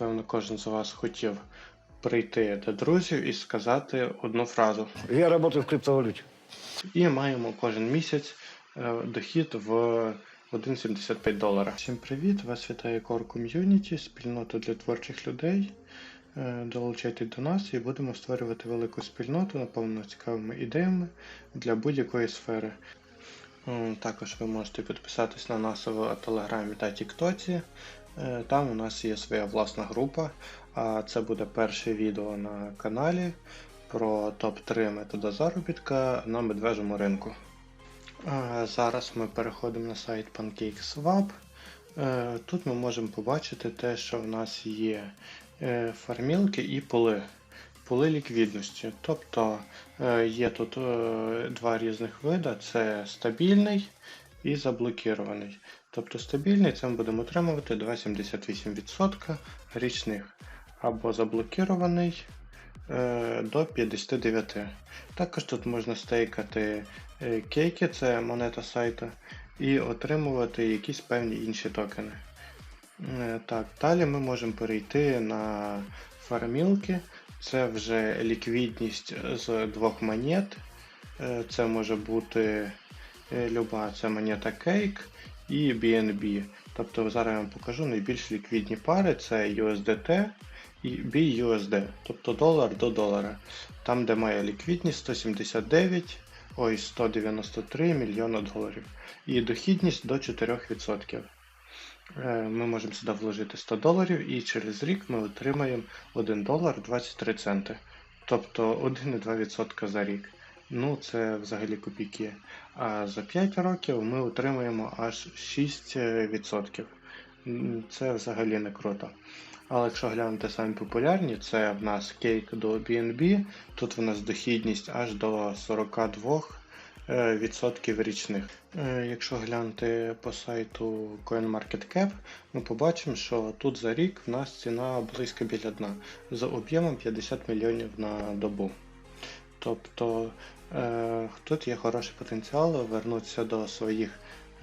напевно, кожен з вас хотів прийти до друзів і сказати одну фразу. Я работаю в криптовалюте. І маємо кожен місяць е, дохід в 1,75 долара. Всім привіт! Вас вітає Core Community, спільнота для творчих людей. Е, Долучайтесь до нас і будемо створювати велику спільноту, наповнену цікавими ідеями для будь-якої сфери. Також ви можете підписатись на нас в Телеграмі та Тіктоці. Е, Там у нас є своя власна група, а це буде перше відео на каналі про топ-3 методи заробітка на медвежому ринку. Зараз ми переходимо на сайт PancakeSwap. Е, Тут ми можемо побачити те, що в нас є е, фармілки і поли. Поли ліквідності. Тобто е, є тут е, два різних вида: це стабільний і заблокірований. Тобто стабільний це ми будемо отримувати 2,78% річних, або заблокірований е, до 59. Також тут можна стейкати е, кейки, це монета сайту, і отримувати якісь певні інші токени. Е, Так, далі ми можемо перейти на фармілки. Це вже ліквідність з двох монет. Це може бути люба це монета Cake і BNB. Тобто зараз я вам покажу найбільш ліквідні пари це USDT і BUSD, тобто долар до долара. Там, де має ліквідність 179, ой, 193 мільйона доларів. І дохідність до 4%. Е, Ми можемо сюди вложити 100 доларів і через рік ми отримаємо 1 долар 23 центи. Тобто 1,2% за рік. Ну, це взагалі копійки. А за 5 років ми отримаємо аж 6%. Це взагалі не круто. Але якщо глянути самі популярні, це в нас кейк до BNB, тут в нас дохідність аж до 42 е, відсотків річних. Е, Якщо глянути по сайту CoinMarketCap, ми побачимо, що тут за рік в нас ціна близько біля дна за об'ємом 50 мільйонів на добу. Тобто е, тут є хороший потенціал вернутися до своїх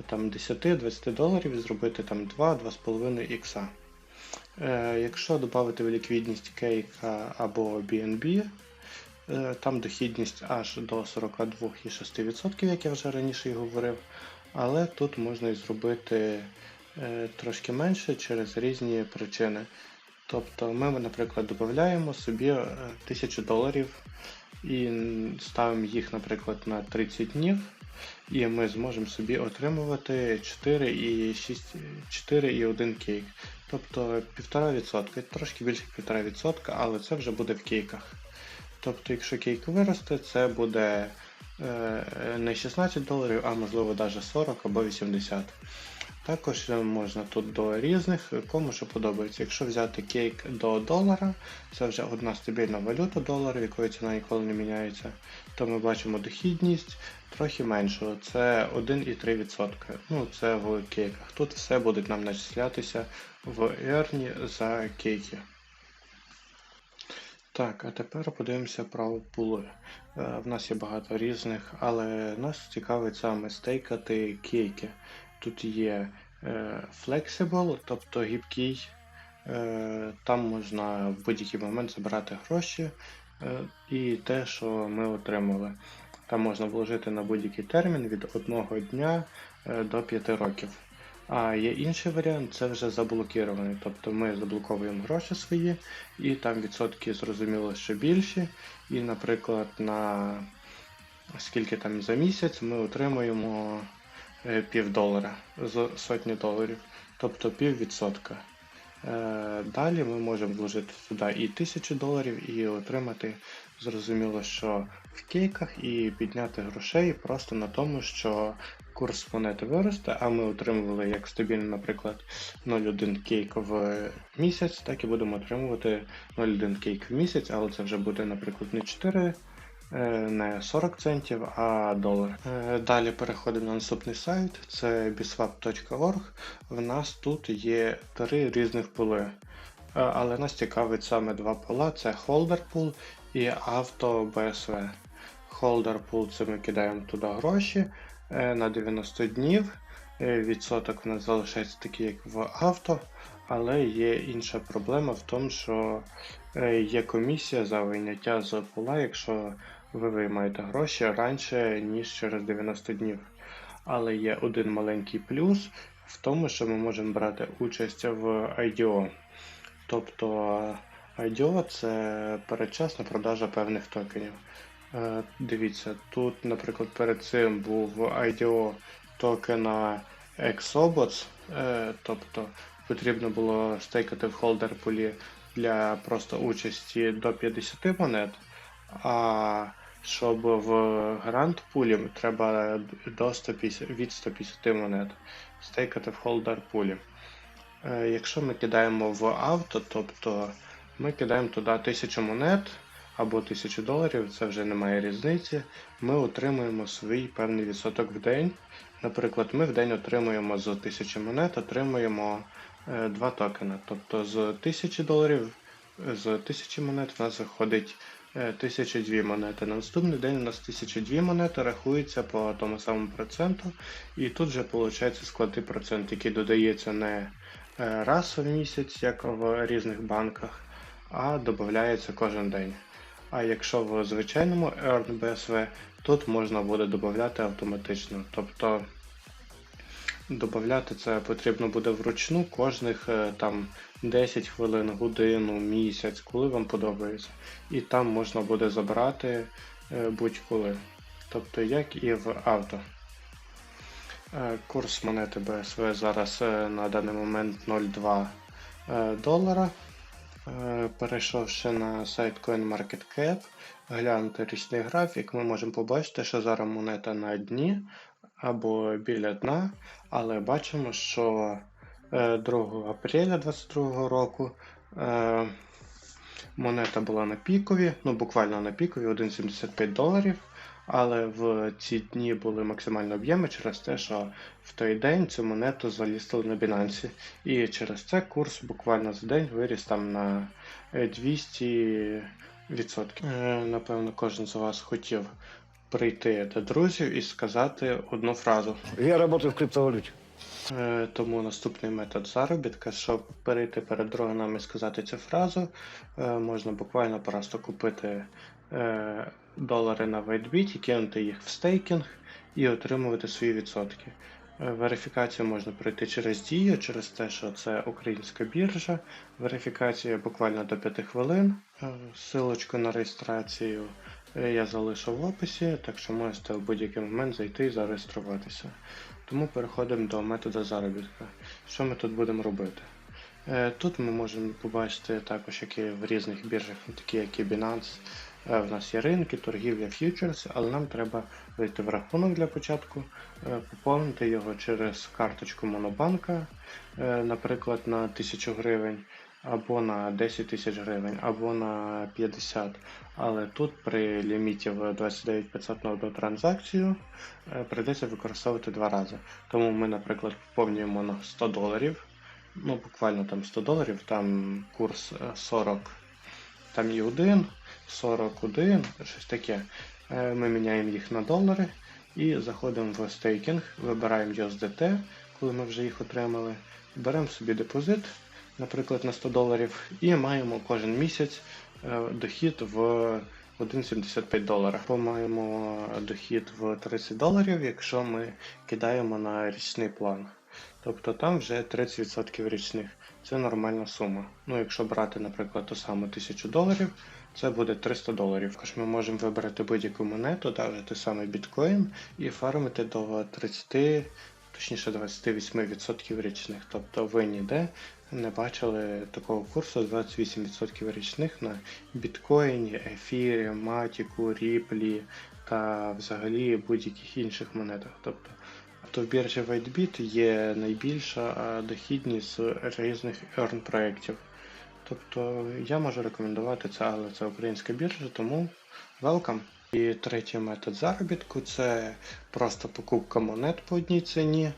там 10-20 доларів і зробити там 2-2,5 ікса. Е, якщо додати в ліквідність кейка або BNB, е, там дохідність аж до 42,6%, як я вже раніше і говорив. Але тут можна і зробити е, трошки менше через різні причини. Тобто ми, наприклад, додаємо собі е, 1000 доларів і ставимо їх, наприклад, на 30 днів, і ми зможемо собі отримувати 4,6, 4,1 кейк. Тобто 1,5%, трошки більше 1,5%, але це вже буде в кейках. Тобто, якщо кейк виросте, це буде е, не 16 доларів, а можливо навіть 40 або 80. Також можна тут до різних, кому що подобається. Якщо взяти кейк до долара, це вже одна стабільна валюта долара, якої ціна ніколи не міняється, то ми бачимо дохідність трохи меншого, це 1,3%. Ну, це в кейках. Тут все буде нам начислятися в ерні за кейки. Так, а тепер подивимося про пули. Е, В нас є багато різних, але нас цікавить саме стейкати кейки. Тут є е, Flexible, тобто гібкий. Е, Там можна в будь-який момент забирати гроші е, і те, що ми отримали. Там можна вложити на будь-який термін від одного дня до 5 років. А є інший варіант, це вже заблокірований. Тобто ми заблоковуємо гроші свої, і там відсотки зрозуміло що більші. І, наприклад, на скільки там за місяць ми отримуємо е, пів долара з сотні доларів, тобто пів відсотка. Е, Далі ми можемо вложити сюди і 1000 доларів і отримати зрозуміло, що в кейках і підняти грошей просто на тому, що курс монети виросте, а ми отримували як стабільно, наприклад, 0,1 кейк в місяць, так і будемо отримувати 0,1 кейк в місяць, але це вже буде, наприклад, не 4. Е, Не 40 центів, а долар. Е, Далі переходимо на наступний сайт, це biswap.org. В нас тут є три різних пули. Е, Але нас цікавить саме два пола: це Holder Pool і Auto BSV. Holder Pool це ми кидаємо туди гроші на 90 днів. Відсоток в нас залишається такий, як в авто. Але є інша проблема в тому, що е, є комісія за вийняття з пола, якщо ви виймаєте гроші раніше, ніж через 90 днів. Але є один маленький плюс в тому, що ми можемо брати участь в IDO. Тобто IDO це передчасна продажа певних токенів. Е, Дивіться, тут, наприклад, перед цим був IDO токена Exobots, е, тобто потрібно було стейкати в холдер пулі для просто участі до 50 монет. А щоб в грант пулі треба до 150, від 150 монет стейкати в холдер пулі. Е, Якщо ми кидаємо в авто, тобто ми кидаємо туди 1000 монет або 1000 доларів, це вже не має різниці. Ми отримуємо свій певний відсоток в день. Наприклад, ми в день отримуємо з 1000 монет, отримуємо е, 2 токени. Тобто з 1000 доларів, з 1000 монет в нас заходить е, 1002 монети. На наступний день у нас 1002 монети рахується по тому самому проценту. І тут вже виходить складний процент, який додається не е, раз в місяць, як в різних банках, а додається кожен день. А якщо в звичайному Earn BSV, тут можна буде додати автоматично. Тобто додати це потрібно буде вручну кожних е, там 10 хвилин, годину, місяць, коли вам подобається. І там можна буде забрати е, будь-коли. Тобто як і в авто. Е, Курс монети BSV зараз на даний момент 0,2 е, долара. Перейшовши на сайт CoinMarketCap, глянути річний графік, ми можемо побачити, що зараз монета на дні або біля дна, але бачимо, що е, 2 апреля 2022 року е, монета була на пікові, ну буквально на пікові 1,75 доларів. Але в ці дні були максимальні об'єми через те, що в той день цю монету залістили на Binance. І через це курс буквально за день виріс там на е, 200%. Е, Напевно, кожен з вас хотів прийти до друзів і сказати одну фразу. Я работаю в криптовалюте. Е, Тому наступний метод заробітка, щоб перейти перед друганами і сказати цю фразу, е, можна буквально просто купити е, долари на WhiteBit, кинути їх в стейкінг і отримувати свої відсотки. Верифікацію можна пройти через Дію, через те, що це українська біржа. Верифікація буквально до 5 хвилин. Силочку на реєстрацію я залишу в описі, так що можете в будь-який момент зайти і зареєструватися. Тому переходимо до методу заробітку. Що ми тут будемо робити? Е, Тут ми можемо побачити також, як і в різних біржах, такі як і Binance. Е, В нас є ринки, торгівля, фьючерс, але нам треба зайти в рахунок для початку, е, поповнити його через карточку Монобанка, е, наприклад, на 1000 гривень, або на 10 тисяч гривень, або на 50. Але тут при ліміті в 29 500 на одну транзакцію е, прийдеться використовувати два рази. Тому ми, наприклад, поповнюємо на 100 доларів. Ну, буквально там 100 доларів, там курс е, 40, там і 1, 41, щось таке. Е, Ми міняємо їх на долари і заходимо в стейкінг, вибираємо USDT, коли ми вже їх отримали. Беремо собі депозит, наприклад, на 100 доларів, і маємо кожен місяць е, дохід в 1,75 долара. Бо маємо дохід в 30 доларів, якщо ми кидаємо на річний план. Тобто там вже 30% річних. Це нормальна сума. Ну, якщо брати, наприклад, ту саму 1000 доларів, це буде 300 доларів. Також ми можемо вибрати будь-яку монету, навіть той самий біткоін, і фармити до 30, точніше 28% річних. Тобто ви ніде не бачили такого курсу 28% річних на біткоїні, ефірі, матіку, ріплі та взагалі будь-яких інших монетах. Тобто то в біржі WhiteBit є найбільша дохідність з різних earn проєктів. Тобто я можу рекомендувати це, але це українська біржа, тому welcome. І третій метод заробітку це просто покупка монет по одній ціні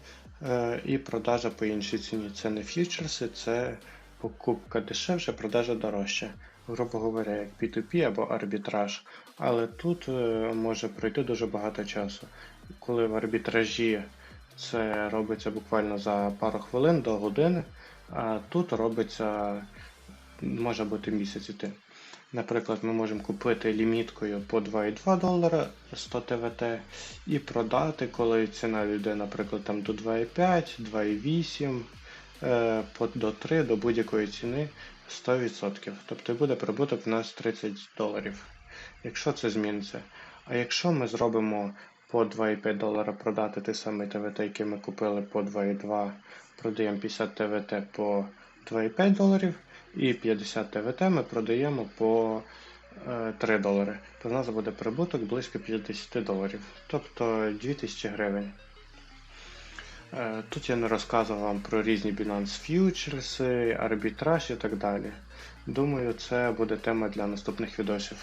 і продажа по іншій ціні. Це не фьючерси, це покупка дешевше, продажа дорожче. Грубо говоря, як P2P або арбітраж. Але тут е, може пройти дуже багато часу. Коли в арбітражі це робиться буквально за пару хвилин до години, А тут робиться, може бути місяць іти. Наприклад, ми можемо купити ліміткою по 2,2 долара 100 ТВТ і продати, коли ціна йде, наприклад, там до 2,5, 2,8, е, до 3, до будь-якої ціни 100%. Тобто буде прибуток у нас 30 доларів, якщо це зміниться. А якщо ми зробимо по 2,5 долара продати те саме ТВТ, яке ми купили по 2,2, продаємо 50 ТВТ по 2,5 доларів, і 50 ТВТ ми продаємо по е, 3 долари, то в нас буде прибуток близько 50 доларів, тобто 2000 гривень. Е, Тут я не розказував вам про різні Binance Futures, арбітраж і так далі. Думаю, це буде тема для наступних відосів.